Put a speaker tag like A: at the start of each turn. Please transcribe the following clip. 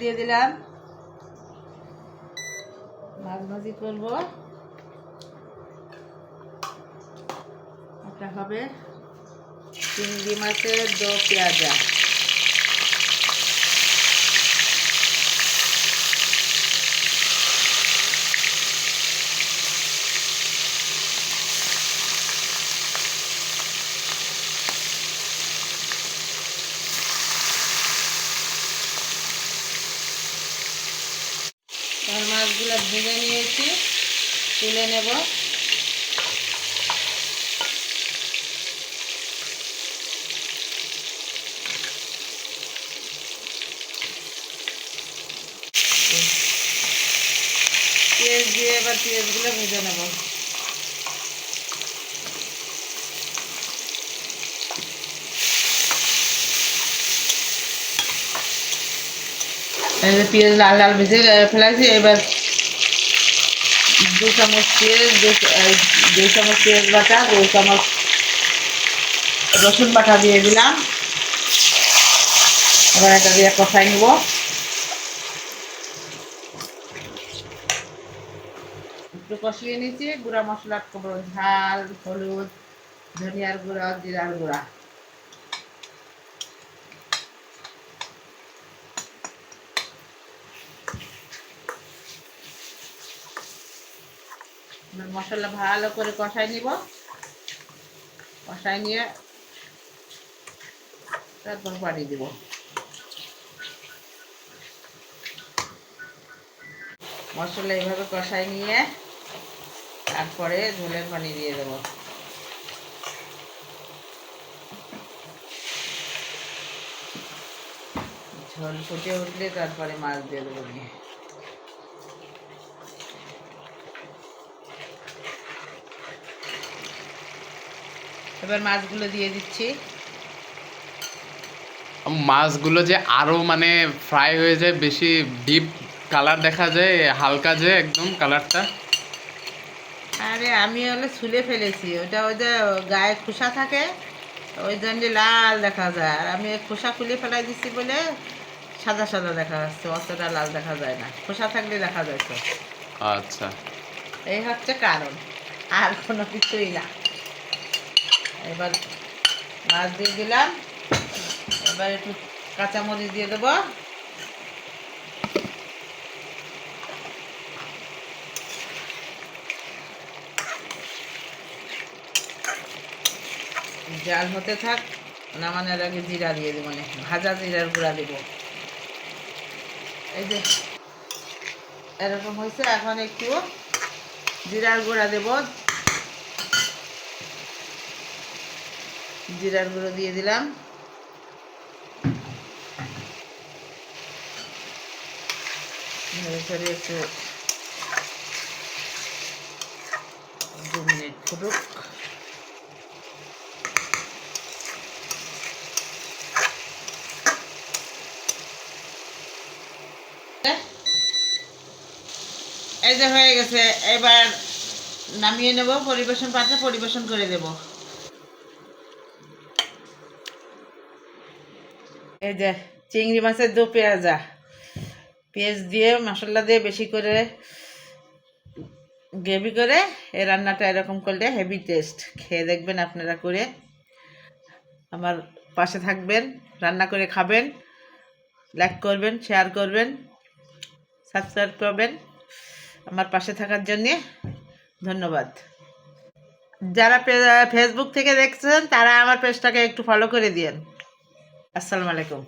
A: দিয়ে দিলাম। মাছ ভাজি করব। এটা হবে চিংড়ি মাছের দো পেঁয়াজা এবার মাছগুলো ভেজে নিয়েছি। তুলে নেব। পেঁয়াজ দিয়ে এবার পেঁয়াজগুলো ভেজে নেব। পেঁয়াজ লাল লাল ভেজে ফেলাইছি এবার দু চামচ এই দুই রসুন বাটা দিয়ে দিলাম। এবার এটা দিয়ে কষাই নিব। একটু কষিয়ে নিচ্ছি। গুঁড়া মশলা ঝাল, হলুদ, ধনিয়ার গুঁড়া, জিরার গুঁড়া। এবার মশলা ভালো করে কষাই নিব। কষাই নিয়ে তারপর পানি দিব। মশলা এইভাবে কষাই নিয়ে তারপরে ঝোলের পানি দিয়ে দেব। ঝোল ফুটে উঠলে তারপরে মাছ দিয়ে দেবো নিয়ে এবার মাছগুলো দিয়ে দিচ্ছি।
B: মাছগুলো যে আরও মানে ফ্রাই হয়ে যায় বেশি ডিপ কালার দেখা যায় হালকা যে একদম কালারটা।
A: আরে আমি হলে ছুলে ফেলেছি। ওটা ওই যে গায়ে খোসা থাকে ওই জন্য লাল দেখা যায়। আর আমি খোসা খুলে ফেলাই দিচ্ছি বলে সাদা সাদা দেখা যাচ্ছে অতটা লাল দেখা যায় না। খোসা থাকলে দেখা যাচ্ছে
B: আচ্ছা।
A: এই হচ্ছে কারণ আর কোনো কিছুই না। এবার মাছ দিয়ে দিলাম। এবার একটু কাঁচামরিচ দিয়ে দেবো। জাল হতে থাক, নামানোর আগে জিরা দিয়ে দেবো মানে ভাজা জিরার গুঁড়া দেবো। এই যে, এরকম হয়েছে, এখন একটু জিরার গুঁড়া দেব। জিরার গুঁড়ো দিয়ে দিলাম। চেড়ে একটু দু মিনিট ফুটুক। এই যে হয়ে গেছে, এবার নামিয়ে নেব, পরিবেশন পাত্রে পরিবেশন করে দেব। এই যে চিংড়ি মাছের দু পেঁয়াজা। পেঁয়াজ দিয়ে মশলা দিয়ে বেশি করে গ্রেভি করে এই রান্নাটা এরকম করলে হেভি টেস্ট খেয়ে দেখবেন আপনারা করে। আমার পাশে থাকবেন, রান্না করে খাবেন লাইক করবেন শেয়ার করবেন সাবস্ক্রাইব করবেন। আমার পাশে থাকার জন্যে ধন্যবাদ। যারা ফেসবুক থেকে দেখছেন, তারা আমার পেজটাকে একটু ফলো করে দিয়েন। আসসালামু আলাইকুম।